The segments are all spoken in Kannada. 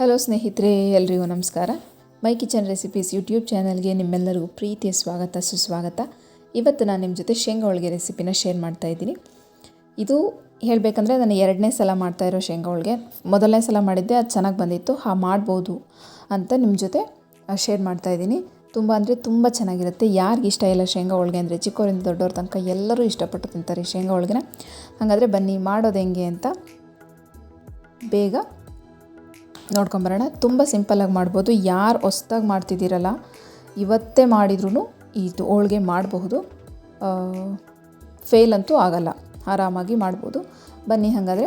ಹಲೋ ಸ್ನೇಹಿತರೆ, ಎಲ್ರಿಗೂ ನಮಸ್ಕಾರ. ಮೈ ಕಿಚನ್ ರೆಸಿಪೀಸ್ ಯೂಟ್ಯೂಬ್ ಚಾನಲ್ಗೆ ನಿಮ್ಮೆಲ್ಲರಿಗೂ ಪ್ರೀತಿಯ ಸ್ವಾಗತ, ಸುಸ್ವಾಗತ. ಇವತ್ತು ನಾನು ನಿಮ್ಮ ಜೊತೆ ಶೇಂಗಾ ಹೋಳಿಗೆ ರೆಸಿಪಿನ ಶೇರ್ ಮಾಡ್ತಾ ಇದ್ದೀನಿ. ಇದು ಹೇಳಬೇಕಂದ್ರೆ ನಾನು ಎರಡನೇ ಸಲ ಮಾಡ್ತಾ ಇರೋ ಶೇಂಗಾ ಹೋಳಿಗೆ. ಮೊದಲನೇ ಸಲ ಮಾಡಿದ್ದೆ, ಅದು ಚೆನ್ನಾಗಿ ಬಂದಿತ್ತು. ಹಾ, ಮಾಡ್ಬೋದು ಅಂತ ನಿಮ್ಮ ಜೊತೆ ಶೇರ್ ಮಾಡ್ತಾ ಇದ್ದೀನಿ. ತುಂಬ ಅಂದರೆ ತುಂಬ ಚೆನ್ನಾಗಿರುತ್ತೆ. ಯಾರಿಗೆ ಇಷ್ಟ ಇಲ್ಲ ಶೇಂಗಾ ಹೋಳಿಗೆ ಅಂದರೆ ಚಿಕ್ಕವರಿಂದ ದೊಡ್ಡವ್ರ ತನಕ ಎಲ್ಲರೂ ಇಷ್ಟಪಟ್ಟು ತಿಂತಾರೆ ಶೇಂಗಾ ಹೋಳಿಗೆನ. ಹಾಗಾದರೆ ಬನ್ನಿ, ಮಾಡೋದು ಹೆಂಗೆ ಅಂತ ಬೇಗ ನೋಡ್ಕೊಂಬರೋಣ. ತುಂಬ ಸಿಂಪಲ್ಲಾಗಿ ಮಾಡ್ಬೋದು. ಯಾರು ಹೊಸ್ದಾಗಿ ಮಾಡ್ತಿದ್ದೀರಲ್ಲ ಇವತ್ತೇ ಮಾಡಿದ್ರೂ ಇದು ಹೋಳ್ಗೆ ಮಾಡಬಹುದು. ಫೇಲ್ ಅಂತೂ ಆಗಲ್ಲ. ಆರಾಮಾಗಿ ಮಾಡ್ಬೋದು. ಬನ್ನಿ ಹಾಗಾದರೆ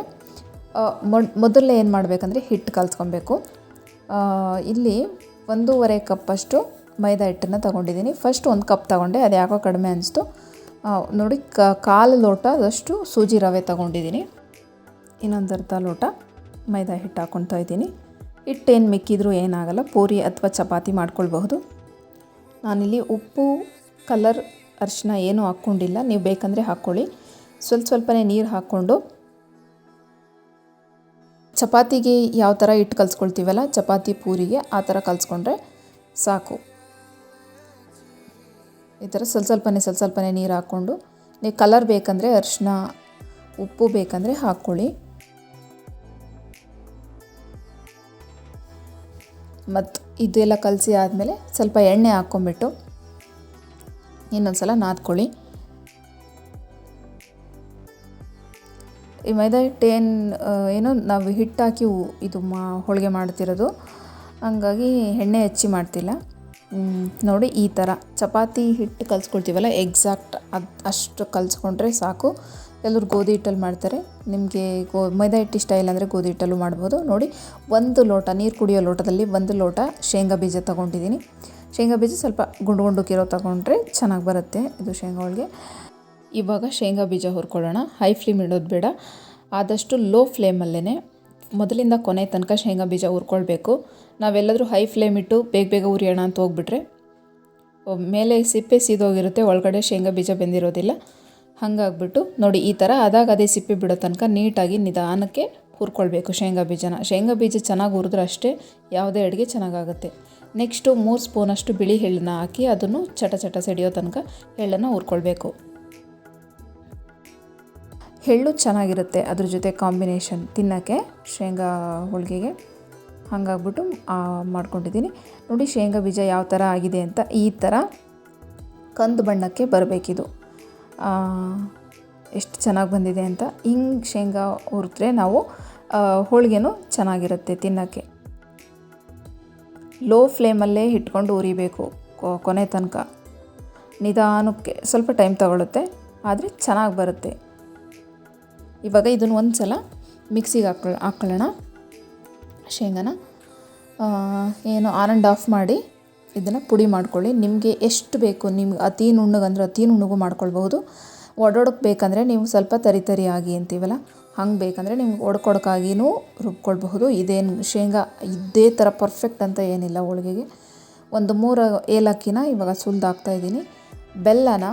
ಮೊದಲೇ ಏನು ಮಾಡಬೇಕಂದ್ರೆ ಹಿಟ್ಟು ಕಲ್ತ್ಕೊಬೇಕು ಆ, ಇಲ್ಲಿ ಒಂದೂವರೆ ಕಪ್ಪಷ್ಟು ಮೈದಾ ಹಿಟ್ಟನ್ನು ತೊಗೊಂಡಿದ್ದೀನಿ. ಫಸ್ಟ್ ಒಂದು ಕಪ್ ತೊಗೊಂಡೆ ಅದು ಯಾಕೋ ಕಡಿಮೆ ಅನಿಸ್ತು. ನೋಡಿ ಕ ಕಾಲು ಲೋಟದಷ್ಟು ಸೂಜಿ ರವೆ ತೊಗೊಂಡಿದ್ದೀನಿ. ಇನ್ನೊಂದು ಅರ್ಧ ಲೋಟ ಮೈದಾ ಹಿಟ್ಟು ಹಾಕ್ಕೊತಾ ಇದ್ದೀನಿ. ಹಿಟ್ಟೇನು ಮಿಕ್ಕಿದ್ರೂ ಏನಾಗಲ್ಲ, ಪೂರಿ ಅಥವಾ ಚಪಾತಿ ಮಾಡ್ಕೊಳ್ಬಹುದು. ನಾನಿಲ್ಲಿ ಉಪ್ಪು, ಕಲರ್ ಅರಿಶಿನ ಏನೂ ಹಾಕ್ಕೊಂಡಿಲ್ಲ. ನೀವು ಬೇಕಂದರೆ ಹಾಕ್ಕೊಳ್ಳಿ. ಸ್ವಲ್ಪ ಸ್ವಲ್ಪನೇ ನೀರು ಹಾಕ್ಕೊಂಡು ಚಪಾತಿಗೆ ಯಾವ ಥರ ಹಿಟ್ಟು ಕಲ್ಸ್ಕೊಳ್ತೀವಲ್ಲ, ಚಪಾತಿ, ಪೂರಿಗೆ ಆ ಥರ ಕಲಿಸ್ಕೊಂಡ್ರೆ ಸಾಕು. ಈ ಥರ ಸ್ವಲ್ಪ ಸ್ವಲ್ಪನೇ ಸ್ವಲ್ಪ ಸ್ವಲ್ಪನೇ ನೀರು ಹಾಕ್ಕೊಂಡು, ನೀವು ಕಲರ್ ಬೇಕಂದರೆ ಅರಿಶಿನ ಉಪ್ಪು ಬೇಕಂದರೆ ಹಾಕ್ಕೊಳ್ಳಿ. ಮತ್ತು ಇದೆಲ್ಲ ಕಲಸಿ ಆದಮೇಲೆ ಸ್ವಲ್ಪ ಎಣ್ಣೆ ಹಾಕ್ಕೊಂಬಿಟ್ಟು ಇನ್ನೊಂದು ಸಲ ನಾದ್ಕೊಳ್ಳಿ. ಈ ಮೈದಾ ಹಿಟ್ಟು ಏನು ಏನು ನಾವು ಹಿಟ್ಟು ಹಾಕಿ ಇದು ಮಾ ಹೋಳಿಗೆ ಮಾಡ್ತಿರೋದು. ಹಂಗಾಗಿ ಎಣ್ಣೆ ಹೆಚ್ಚಿ ಮಾಡ್ತಿಲ್ಲ. ನೋಡಿ ಈ ಥರ ಚಪಾತಿ ಹಿಟ್ಟು ಕಲಿಸ್ಕೊಳ್ತೀವಲ್ಲ ಎಕ್ಸಾಕ್ಟ್ ಅದು ಅಷ್ಟು ಕಲಿಸ್ಕೊಂಡ್ರೆ ಸಾಕು. ಎಲ್ಲರೂ ಗೋಧಿ ಹಿಟ್ಟಲ್ಲಿ ಮಾಡ್ತಾರೆ. ನಿಮಗೆ ಗೋ, ಮೈದಾ ಹಿಟ್ಟು ಇಷ್ಟ ಇಲ್ಲ ಅಂದರೆ ಗೋಧಿ ಹಿಟ್ಟಲ್ಲೂ ಮಾಡ್ಬೋದು. ನೋಡಿ, ಒಂದು ಲೋಟ, ನೀರು ಕುಡಿಯೋ ಲೋಟದಲ್ಲಿ ಒಂದು ಲೋಟ ಶೇಂಗಾ ಬೀಜ ತೊಗೊಂಡಿದ್ದೀನಿ. ಶೇಂಗಾ ಬೀಜ ಸ್ವಲ್ಪ ಗುಂಡು ಗುಂಡುಕಿರೋ ತೊಗೊಂಡ್ರೆ ಚೆನ್ನಾಗಿ ಬರುತ್ತೆ ಇದು ಶೇಂಗಾ ಹೋಳಿಗೆ. ಇವಾಗ ಶೇಂಗಾ ಬೀಜ ಹುರ್ಕೊಳ್ಳೋಣ. ಹೈ ಫ್ಲೇಮ್ ಇಡೋದು ಬೇಡ. ಆದಷ್ಟು ಲೋ ಫ್ಲೇಮಲ್ಲೇ ಮೊದಲಿಂದ ಕೊನೆ ತನಕ ಶೇಂಗಾ ಬೀಜ ಹುರ್ಕೊಳ್ಬೇಕು. ನಾವೆಲ್ಲಾದರೂ ಹೈ ಫ್ಲೇಮ್ ಇಟ್ಟು ಬೇಗ ಬೇಗ ಉರಿಯೋಣ ಅಂತ ಹೋಗ್ಬಿಟ್ರೆ ಮೇಲೆ ಸಿಪ್ಪೆ ಸೀದೋಗಿರುತ್ತೆ, ಒಳಗಡೆ ಶೇಂಗಾ ಬೀಜ ಬೆಂದಿರೋದಿಲ್ಲ. ಹಾಗಾಗ್ಬಿಟ್ಟು ನೋಡಿ ಈ ಥರ ಅದಾಗ ಅದೇ ಸಿಪ್ಪೆ ಬಿಡೋ ತನಕ ನೀಟಾಗಿ ನಿಧಾನಕ್ಕೆ ಹುರ್ಕೊಳ್ಬೇಕು ಶೇಂಗಾ ಬೀಜನ. ಶೇಂಗಾ ಬೀಜ ಚೆನ್ನಾಗಿ ಹುರಿದ್ರೆ ಅಷ್ಟೇ ಯಾವುದೇ ಅಡುಗೆ ಚೆನ್ನಾಗಾಗುತ್ತೆ. ನೆಕ್ಸ್ಟು ಮೂರು ಸ್ಪೂನಷ್ಟು ಬಿಳಿ ಎಳ್ಳನ್ನು ಹಾಕಿ ಅದನ್ನು ಚಟ ಚಟ ಸಿಡಿಯೋ ತನಕ ಎಳ್ಳನ್ನು ಹುರ್ಕೊಳ್ಬೇಕು. ಎಳ್ಳು ಚೆನ್ನಾಗಿರುತ್ತೆ ಅದ್ರ ಜೊತೆ ಕಾಂಬಿನೇಷನ್. ತಿನ್ನೋಕ್ಕೆ ಶೇಂಗಾ ಹೋಳಿಗೆಗೆ ಹಂಗಾಗ್ಬಿಟ್ಟು ಮಾಡ್ಕೊಂಡಿದ್ದೀನಿ. ನೋಡಿ ಶೇಂಗಾ ಬೀಜ ಯಾವ ಥರ ಆಗಿದೆ ಅಂತ ಈ ಥರ ಕಂದು ಬಣ್ಣಕ್ಕೆ ಬರಬೇಕಿದು. ಎಷ್ಟು ಚೆನ್ನಾಗಿ ಬಂದಿದೆ ಅಂತ ಹಿಂಗೆ ಶೇಂಗಾ ಹುರಿದ್ರೆ ನಾವು ಹೋಳಿಗೆನೂ ಚೆನ್ನಾಗಿರುತ್ತೆ ತಿನ್ನೋಕ್ಕೆ. ಲೋ ಫ್ಲೇಮಲ್ಲೇ ಇಟ್ಕೊಂಡು ಉರಿಬೇಕು ಕೊನೆ ತನಕ. ನಿಧಾನಕ್ಕೆ ಸ್ವಲ್ಪ ಟೈಮ್ ತಗೊಳುತ್ತೆ, ಆದರೆ ಚೆನ್ನಾಗಿ ಬರುತ್ತೆ. ಇವಾಗ ಇದನ್ನು ಒಂದು ಸಲ ಮಿಕ್ಸಿಗೆ ಹಾಕೊಳ್ಳ ಹಾಕ್ಕೊಳ್ಳೋಣ. ಶೇಂಗಾನ ಏನು ಆನ್ ಆ್ಯಂಡ್ ಆಫ್ ಮಾಡಿ ಇದನ್ನು ಪುಡಿ ಮಾಡ್ಕೊಳ್ಳಿ. ನಿಮಗೆ ಎಷ್ಟು ಬೇಕು ನಿಮ್ಗೆ ಅತಿ ನುಣ್ಣಗಂದ್ರೆ ಅತಿ ನುಣ್ಣಗೂ ಮಾಡ್ಕೊಳ್ಬಹುದು. ಒಡೊಡಕ್ಕೆ ಬೇಕಂದರೆ ನೀವು ಸ್ವಲ್ಪ ತರಿ ತರಿಯಾಗಿ ಅಂತೀವಲ್ಲ, ಹಂಗೆ ಬೇಕಂದರೆ ನಿಮ್ಗೆ ಒಡ್ಕೊಡಕ್ಕಾಗಿಯೂ ರುಬ್ಕೊಳ್ಬಹುದು. ಇದೇನು ಶೇಂಗಾ ಇದೇ ಥರ ಪರ್ಫೆಕ್ಟ್ ಅಂತ ಏನಿಲ್ಲ ಹೋಳಿಗೆಗೆ. ಒಂದು ಮೂರು ಏಲಕ್ಕಿನ ಇವಾಗ ಸುಲ್ದು ಹಾಕ್ತಾಯಿದ್ದೀನಿ ಬೆಲ್ಲನ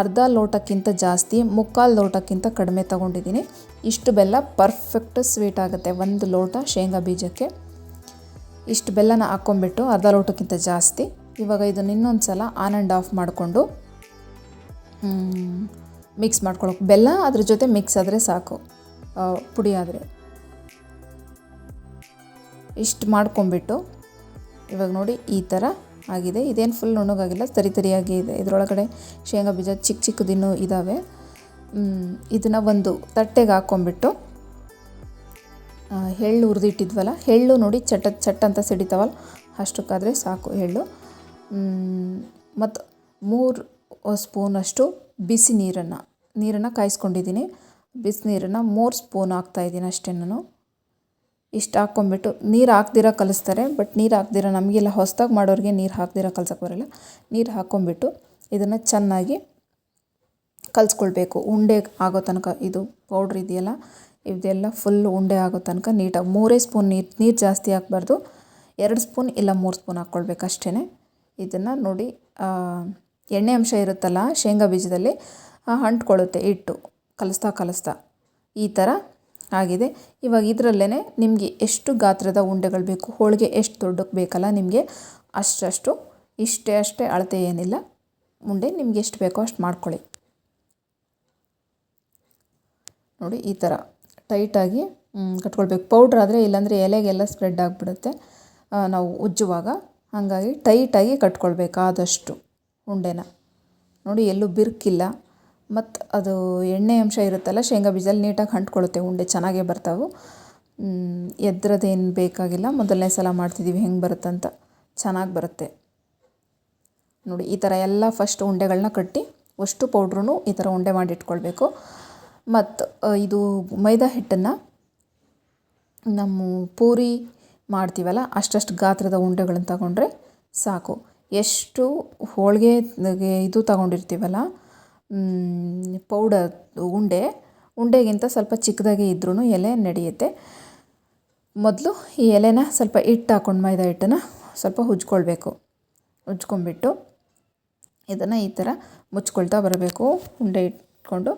ಅರ್ಧ ಲೋಟಕ್ಕಿಂತ ಜಾಸ್ತಿ, ಮುಕ್ಕಾಲು ಲೋಟಕ್ಕಿಂತ ಕಡಿಮೆ ತಗೊಂಡಿದ್ದೀನಿ. ಇಷ್ಟು ಬೆಲ್ಲ ಪರ್ಫೆಕ್ಟ್ ಸ್ವೀಟ್ ಆಗುತ್ತೆ, ಒಂದು ಲೋಟ ಶೇಂಗಾ ಬೀಜಕ್ಕೆ. ಇಷ್ಟು ಬೆಲ್ಲನ ಹಾಕ್ಕೊಂಬಿಟ್ಟು ಅರ್ಧ ಲೋಟಕ್ಕಿಂತ ಜಾಸ್ತಿ. ಇವಾಗ ಇದನ್ನು ಇನ್ನೊಂದು ಸಲ ಆನ್ ಆ್ಯಂಡ್ ಆಫ್ ಮಾಡಿಕೊಂಡು ಮಿಕ್ಸ್ ಮಾಡ್ಕೊಳಕ್ಕೆ ಬೆಲ್ಲ ಅದ್ರ ಜೊತೆ ಮಿಕ್ಸ್ ಆದರೆ ಸಾಕು. ಪುಡಿ ಆದರೆ. ಇಷ್ಟು ಮಾಡ್ಕೊಂಬಿಟ್ಟು ಇವಾಗ ನೋಡಿ ಈ ಥರ ಆಗಿದೆ. ಇದೇನು ಫುಲ್ ನುಣ್ಣಗಾಗಿಲ್ಲ, ತರಿ ತರಿಯಾಗಿ ಇದೆ. ಇದರೊಳಗಡೆ ಶೇಂಗಾ ಬೀಜ ಚಿಕ್ಕ ಚಿಕ್ಕದಿನ್ನೂ ಇದ್ದಾವೆ ಇದನ್ನು ಒಂದು ತಟ್ಟೆಗೆ ಹಾಕ್ಕೊಂಬಿಟ್ಟು ಎಳ್ಳು ಹುರಿದಿಟ್ಟಿದ್ವಲ್ಲ ಎಳ್ಳು ನೋಡಿ ಚಟ, ಚಟ್ ಅಂತ ಸಿಡಿತಾವಲ್ಲ, ಅಷ್ಟಕ್ಕಾದರೆ ಸಾಕು ಎಳ್ಳು ಮತ್ತು ಮೂರು ಸ್ಪೂನಷ್ಟು ಬಿಸಿ ನೀರನ್ನು ನೀರನ್ನು ಕಾಯಿಸ್ಕೊಂಡಿದ್ದೀನಿ ಬಿಸಿ ನೀರನ್ನು ಮೂರು ಸ್ಪೂನ್ ಹಾಕ್ತಾಯಿದ್ದೀನಿ ಅಷ್ಟೇ ನಾನು. ಇಷ್ಟು ಹಾಕ್ಕೊಂಬಿಟ್ಟು ನೀರು ಹಾಕ್ದಿರ ಕಲಿಸ್ತಾರೆ, ಬಟ್ ನೀರು ಹಾಕ್ದಿರ ನಮಗೆಲ್ಲ ಹೊಸ್ದಾಗಿ ಮಾಡೋರಿಗೆ ನೀರು ಹಾಕ್ದಿರ ಕಲ್ಸೋಕ್ಕೆ ಬರೋಲ್ಲ. ನೀರು ಹಾಕ್ಕೊಂಬಿಟ್ಟು ಇದನ್ನು ಚೆನ್ನಾಗಿ ಕಲಿಸ್ಕೊಳ್ಬೇಕು. ಉಂಡೆ ಆಗೋ ತನಕ ಇದು ಪೌಡ್ರ್ ಇದೆಯಲ್ಲ ಇದೆಲ್ಲ ಫುಲ್ ಉಂಡೆ ಆಗೋ ತನಕ ನೀಟಾಗಿ ಮೂರೇ ಸ್ಪೂನ್ ನೀರು ನೀರು ಜಾಸ್ತಿ ಹಾಕ್ಬಾರ್ದು. ಎರಡು ಸ್ಪೂನ್ ಇಲ್ಲ ಮೂರು ಸ್ಪೂನ್ ಹಾಕ್ಕೊಳ್ಬೇಕು ಅಷ್ಟೇ ಇದನ್ನು ನೋಡಿ ಎಣ್ಣೆ ಅಂಶ ಇರುತ್ತಲ್ಲ ಶೇಂಗಾ ಬೀಜದಲ್ಲಿ ಅಂಟ್ಕೊಳ್ಳುತ್ತೆ ಹಿಟ್ಟು ಕಲಿಸ್ತಾ ಕಲಿಸ್ತಾ. ಈ ಥರ ಆಗಿದೆ. ಇವಾಗ ಇದರಲ್ಲೇ ನಿಮಗೆ ಎಷ್ಟು ಗಾತ್ರದ ಉಂಡೆಗಳು ಬೇಕು, ಹೋಳಿಗೆ ಎಷ್ಟು ದೊಡ್ಡಕ್ಕೆ ಬೇಕಲ್ಲ ನಿಮಗೆ ಅಷ್ಟಷ್ಟು ಇಷ್ಟೇ ಅಷ್ಟೇ ಅಳತೆ ಏನಿಲ್ಲ. ಉಂಡೆ ನಿಮ್ಗೆ ಎಷ್ಟು ಬೇಕೋ ಅಷ್ಟು ಮಾಡ್ಕೊಳ್ಳಿ. ನೋಡಿ, ಈ ಥರ ಟೈಟಾಗಿ ಕಟ್ಕೊಳ್ಬೇಕು. ಪೌಡ್ರ್ ಆದರೆ ಇಲ್ಲಾಂದರೆ ಎಲೆಗೆಲ್ಲ ಸ್ಪ್ರೆಡ್ ಆಗಿಬಿಡುತ್ತೆ. ನಾವು ಉಜ್ಜುವಾಗ. ಹಾಗಾಗಿ ಟೈಟಾಗಿ ಕಟ್ಕೊಳ್ಬೇಕು ಆದಷ್ಟು ಉಂಡೆನ. ನೋಡಿ, ಎಲ್ಲೂ ಬಿರುಕಿಲ್ಲ. ಮತ್ತು ಅದು ಎಣ್ಣೆ ಅಂಶ ಇರುತ್ತಲ್ಲ, ಶೇಂಗಾ ಬೀಜಲ್ಲಿ ನೀಟಾಗಿ ಅಂಟ್ಕೊಳ್ಳುತ್ತೆ ಉಂಡೆ, ಚೆನ್ನಾಗೇ ಬರ್ತಾವೆ. ಎದ್ರದೇನು ಬೇಕಾಗಿಲ್ಲ. ಮೊದಲನೇ ಸಲ ಮಾಡ್ತಿದ್ದೀವಿ ಹೆಂಗೆ ಬರುತ್ತಂತ. ಚೆನ್ನಾಗಿ ಬರುತ್ತೆ. ನೋಡಿ, ಈ ಥರ ಎಲ್ಲ ಫಸ್ಟ್ ಉಂಡೆಗಳನ್ನ ಕಟ್ಟಿ, ಅಷ್ಟು ಪೌಡ್ರೂ ಈ ಥರ ಉಂಡೆ ಮಾಡಿ ಇಟ್ಕೊಳ್ಬೇಕು. ಮತ್ತು ಇದು ಮೈದಾ ಹಿಟ್ಟನ್ನು ನಮ್ಮ ಪೂರಿ ಮಾಡ್ತೀವಲ್ಲ, ಅಷ್ಟಷ್ಟು ಗಾತ್ರದ ಉಂಡೆಗಳನ್ನು ತಗೊಂಡ್ರೆ ಸಾಕು. ಎಷ್ಟು ಹೋಳಿಗೆ ಇದು ತಗೊಂಡಿರ್ತೀವಲ್ಲ ಪೌಡರ್ ಉಂಡೆ, ಉಂಡೆಗಿಂತ ಸ್ವಲ್ಪ ಚಿಕ್ಕದಾಗೆ ಇದ್ರೂ ಎಲೆ ನಡೆಯುತ್ತೆ. ಮೊದಲು ಈ ಎಲೆನ ಸ್ವಲ್ಪ ಹಿಟ್ಟು ಹಾಕ್ಕೊಂಡು ಮೈದಾ ಹಿಟ್ಟನ್ನು ಸ್ವಲ್ಪ ಉಜ್ಕೊಳ್ಬೇಕು ಉಜ್ಕೊಂಬಿಟ್ಟು ಇದನ್ನು ಈ ಥರ ಮುಚ್ಕೊಳ್ತಾ ಬರಬೇಕು, ಉಂಡೆ ಇಟ್ಕೊಂಡು.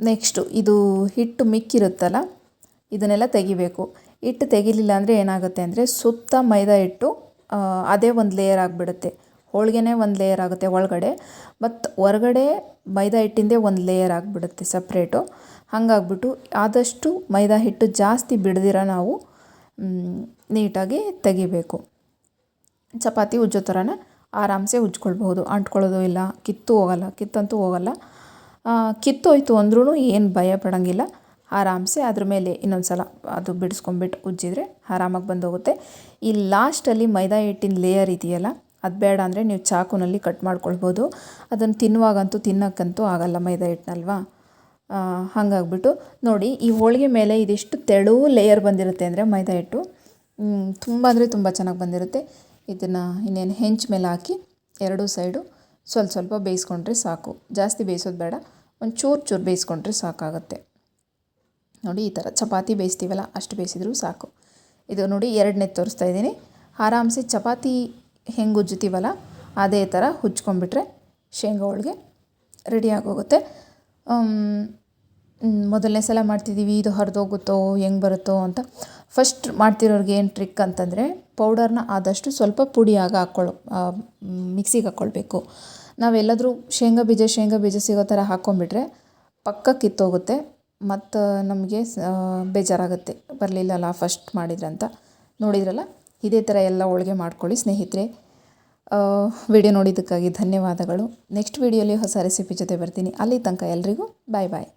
ನೆಕ್ಸ್ಟು ಇದು ಹಿಟ್ಟು ಮಿಕ್ಕಿರುತ್ತಲ್ಲ, ಇದನ್ನೆಲ್ಲ ತೆಗಿಬೇಕು. ಹಿಟ್ಟು ತೆಗಿಲಿಲ್ಲ ಅಂದರೆ ಏನಾಗುತ್ತೆ ಅಂದರೆ ಸುತ್ತ ಮೈದಾ ಹಿಟ್ಟು ಅದೇ ಒಂದು ಲೇಯರ್ ಆಗಿಬಿಡುತ್ತೆ. ಹೋಳಿಗೆನೇ ಒಂದು ಲೇಯರ್ ಆಗುತ್ತೆ ಒಳಗಡೆ, ಮತ್ತು ಹೊರಗಡೆ ಮೈದಾ ಹಿಟ್ಟಿಂದೇ ಒಂದು ಲೇಯರ್ ಆಗಿಬಿಡುತ್ತೆ ಸಪ್ರೇಟು ಹಾಗಾಗ್ಬಿಟ್ಟು ಆದಷ್ಟು ಮೈದಾ ಹಿಟ್ಟು ಜಾಸ್ತಿ ಬಿಡ್ದಿರ ನಾವು ನೀಟಾಗಿ ತೆಗಿಬೇಕು. ಚಪಾತಿ ಉಜ್ಜೋ ಥರನೇ ಆರಾಮ್ಸೆ ಉಜ್ಕೊಳ್ಬಹುದು ಅಂಟ್ಕೊಳ್ಳೋದು ಇಲ್ಲ, ಕಿತ್ತು ಹೋಗಲ್ಲ, ಕಿತ್ತಂತೂ ಹೋಗಲ್ಲ. ಕಿತ್ತೋಯ್ತು ಅಂದ್ರೂ ಏನು ಭಯ ಪಡೋಂಗಿಲ್ಲ. ಆರಾಮ್ಸೆ ಅದ್ರ ಮೇಲೆ ಇನ್ನೊಂದು ಸಲ ಅದು ಬಿಡಿಸ್ಕೊಂಬಿಟ್ಟು ಉಜ್ಜಿದ್ರೆ ಆರಾಮಾಗಿ ಬಂದೋಗುತ್ತೆ. ಈ ಲಾಸ್ಟಲ್ಲಿ ಮೈದಾ ಹಿಟ್ಟಿನ ಲೇಯರ್ ಇದೆಯಲ್ಲ, ಅದು ಬೇಡ ಅಂದರೆ ನೀವು ಚಾಕುನಲ್ಲಿ ಕಟ್ ಮಾಡ್ಕೊಳ್ಬೋದು ಅದನ್ನು ತಿನ್ನುವಾಗಂತೂ ತಿನ್ನೋಕ್ಕಂತೂ ಆಗಲ್ಲ ಮೈದಾ ಹಿಟ್ಟನ್ನಲ್ವಾ ಹಾಗಾಗ್ಬಿಟ್ಟು ನೋಡಿ, ಈ ಹೋಳಿಗೆ ಮೇಲೆ ಇದಿಷ್ಟು ತೆಳು ಲೇಯರ್ ಬಂದಿರುತ್ತೆ ಅಂದರೆ ಮೈದಾ ಹಿಟ್ಟು ತುಂಬ ಅಂದರೆ ತುಂಬ ಚೆನ್ನಾಗಿ ಬಂದಿರುತ್ತೆ. ಇದನ್ನು ಇನ್ನೇನು ಹೆಂಚ್ ಮೇಲೆ ಹಾಕಿ ಎರಡೂ ಸೈಡು ಸ್ವಲ್ಪ ಸ್ವಲ್ಪ ಬೇಯಿಸ್ಕೊಂಡ್ರೆ ಸಾಕು. ಜಾಸ್ತಿ ಬೇಯಿಸೋದು ಬೇಡ. ಒಂದು ಚೂರು ಚೂರು ಬೇಯಿಸ್ಕೊಂಡ್ರೆ ಸಾಕಾಗುತ್ತೆ. ನೋಡಿ ಈ ಥರ ಚಪಾತಿ ಬೇಯಿಸ್ತೀವಲ್ಲ ಅಷ್ಟು ಬೇಯಿಸಿದ್ರೂ ಸಾಕು. ಇದು ನೋಡಿ ಎರಡನೇ ತೋರಿಸ್ತಾ ಇದ್ದೀನಿ. ಆರಾಮ್ಸೆ ಚಪಾತಿ ಹೆಂಗೆ ಉಜ್ಜುತ್ತೀವಲ್ಲ ಅದೇ ಥರ ಹುಚ್ಕೊಂಡ್ಬಿಟ್ರೆ ಶೇಂಗಾ ಹೋಳಿಗೆ ರೆಡಿಯಾಗೋಗುತ್ತೆ ಮೊದಲನೇ ಸಲ ಮಾಡ್ತಿದ್ದೀವಿ, ಇದು ಹರಿದೋಗುತ್ತೋ, ಹೆಂಗೆ ಬರುತ್ತೋ ಅಂತ. ಫಸ್ಟ್ ಮಾಡ್ತಿರೋರಿಗೆ ಏನು ಟ್ರಿಕ್ ಅಂತಂದರೆ ಪೌಡರ್ನ ಆದಷ್ಟು ಸ್ವಲ್ಪ ಪುಡಿಯಾಗಿ ಹಾಕ್ಕೊಳ್ಳೋ ಮಿಕ್ಸಿಗೆ ಹಾಕ್ಕೊಳ್ಬೇಕು. ನಾವೆಲ್ಲಾದರೂ ಶೇಂಗಾ ಬೀಜ ಶೇಂಗಾ ಬೀಜ ಸಿಗೋ ಥರ ಹಾಕ್ಕೊಂಬಿಟ್ರೆ ಪಕ್ಕ ಕಿತ್ತೋಗುತ್ತೆ, ಮತ್ತು ನಮಗೆ ಬೇಜಾರಾಗುತ್ತೆ. ಬರಲಿಲ್ಲಲ್ಲ ಫಸ್ಟ್ ಮಾಡಿದ್ರಂತ. ನೋಡಿದ್ರಲ್ಲ? ಇದೇ ಥರ ಎಲ್ಲ ಹೋಳಿಗೆ ಮಾಡ್ಕೊಳ್ಳಿ ಸ್ನೇಹಿತರೆ. ವಿಡಿಯೋ ನೋಡಿದ್ದಕ್ಕಾಗಿ ಧನ್ಯವಾದಗಳು. ನೆಕ್ಸ್ಟ್ ವಿಡಿಯೋಲಿ ಹೊಸ ರೆಸಿಪಿ ಜೊತೆ ಬರ್ತೀನಿ. ಅಲ್ಲಿ ತನಕ ಎಲ್ರಿಗೂ ಬಾಯ್ ಬಾಯ್